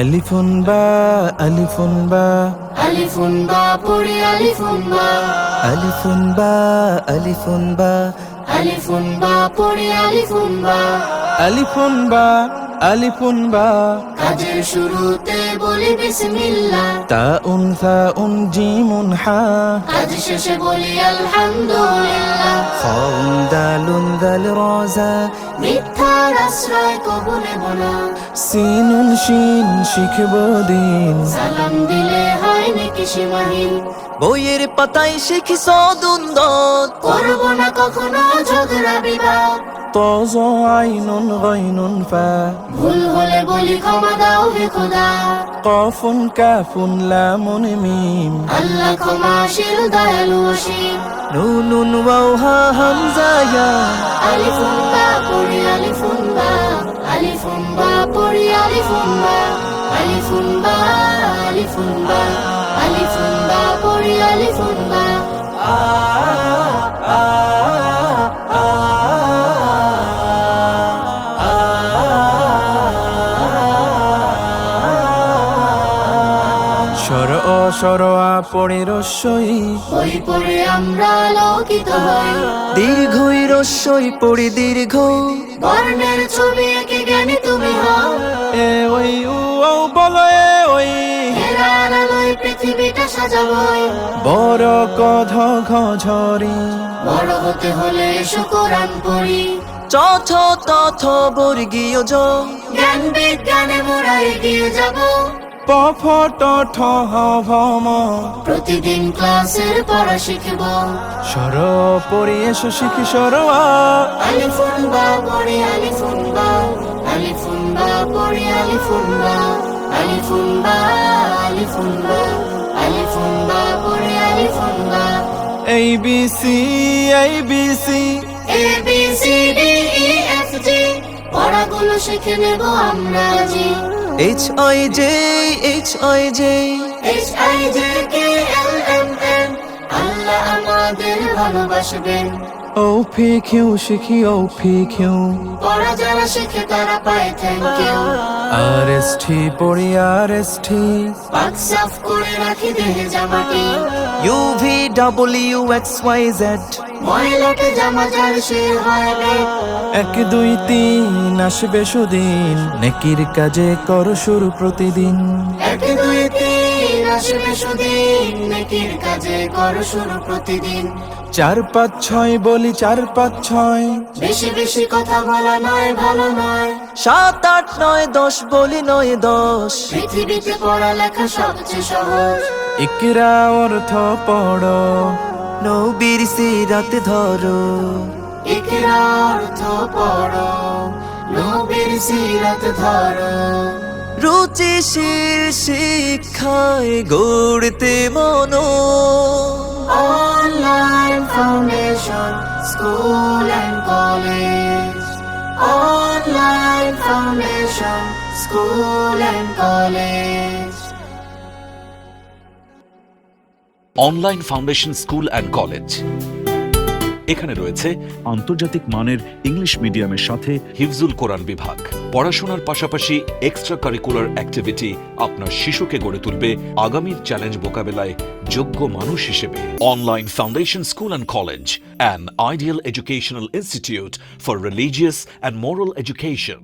আলিফুন বা আলিফুন বা আলিফুন বা পড়ি আলিফুন বা আলিফুন বা আলিফুন বা আলিফুন বা পড়ি আলিফুন বা আলিফুন বা আলিফুন বা কাজের শুরুতে বলি বিসমিল্লাহ। তা উন সা উন জিমুন হা। কাজ শেষে বলি আলহামদুলিল্লাহ। খাউন দালুন দাল রজা। মিথ্যার আশ্রয় কবুলে বলা সিনুন শিন শিখব দিন। সালাম দিলে হয় নাকি সীমাহীন। বইয়ের পাতায় শিখি সদুন্দর করব না কখনো ঝগড়া বিবাদ। তজ আইনুন গাইনুন ফা। ভুল হলে বলি ক্ষমা দাও হে খোদা। মিম। আল্লাহ ক্ষমাশীল দয়ালু অসীম। নুনুন ওয়াও হা হামজা ইয়া আলিফুন বা পড়ি আলিফুন বা। আলিফুন বা পড়ি আলিফুন বা। আলিফুন বা আলিফুন বা। সর অ সর পড়ে রস্যই। বই পড়ে আমরা আলোকিত হই। দীর্ঘই রস্যই পড়ি দীর্ঘ। বর্ণের ছবি এঁকে জ্ঞানী তুমি হও। এ ওই উ ও বলো এ ওই। হেরার আলোয় পৃথিবীটা সাজাবই বড় কধ ঘ ঝরি বড় হতে হলে এসো কোরআন পড়ি। চথ তথ বর্গীয় জ। জ্ঞান বিজ্ঞানে মোরা এগিয়ে যাব। প ফ ট ঠ হ ভ ম প্রতিদিন ক্লাসের পড়া শিখব। সর এসো শিখি সর আলিফুন বা পড়ি আলিফুন বা আলিফুন বা পড়ি আলিফুন বা আলিফুন বা আলিফুন বা আলিফুন বা পড়ি আলিফুন বা এই বি সি এই B C. A B C D E F G. পড়াগুলো শিখে নেব আমরা G H I J H I J H I J K L M M Allah আমাদের ভালোবাসবেন। ফি শিখি কিউ পড়া যারা শিখে তারা পায় থ্যাংক ইউ টি পড়ি টি পাক সাফ করে রাখি দেহে জামাটি। ডাব্লিউ এক্স ওয়াই জেড ময়লাটে জামা যার সে হয় এক দুই তিন আসবে সুদিন। নেকির কাজে কর শুরু প্রতিদিন। এক দুই তিন আসবে সুদিন। নেকির কাজে কর শুরু প্রতিদিন। চার পাঁচ ছয় বলি চার পাঁচ ছয়। বেশি বেশি কথা বলা নয় ভালো নয়। সাত আট নয় দশ বলি নয় দশ। পৃথিবীতে পড়ালেখা সবচেয়ে সহজ। ইকরা অর্থ পড়ো নবীর সিরাত ধরো। ইকরা অর্থ পড়ো নবীর সিরাত ধরো। রুচিশীল শিক্ষায় গড়তে মনো। education, school and college. Online foundation, school and college. Online Foundation School and College এখানে রয়েছে আন্তর্জাতিক মানের ইংলিশ মিডিয়ামের সাথে হিফজুল কোরআন বিভাগ। পড়াশোনার পাশাপাশি এক্সট্রা কারিকুলার অ্যাক্টিভিটি আপনার শিশুকে গড়ে তুলবে আগামীর চ্যালেঞ্জ মোকাবেলায় যোগ্য মানুষ হিসেবে। Online foundation school and college an ideal educational institute for religious and moral education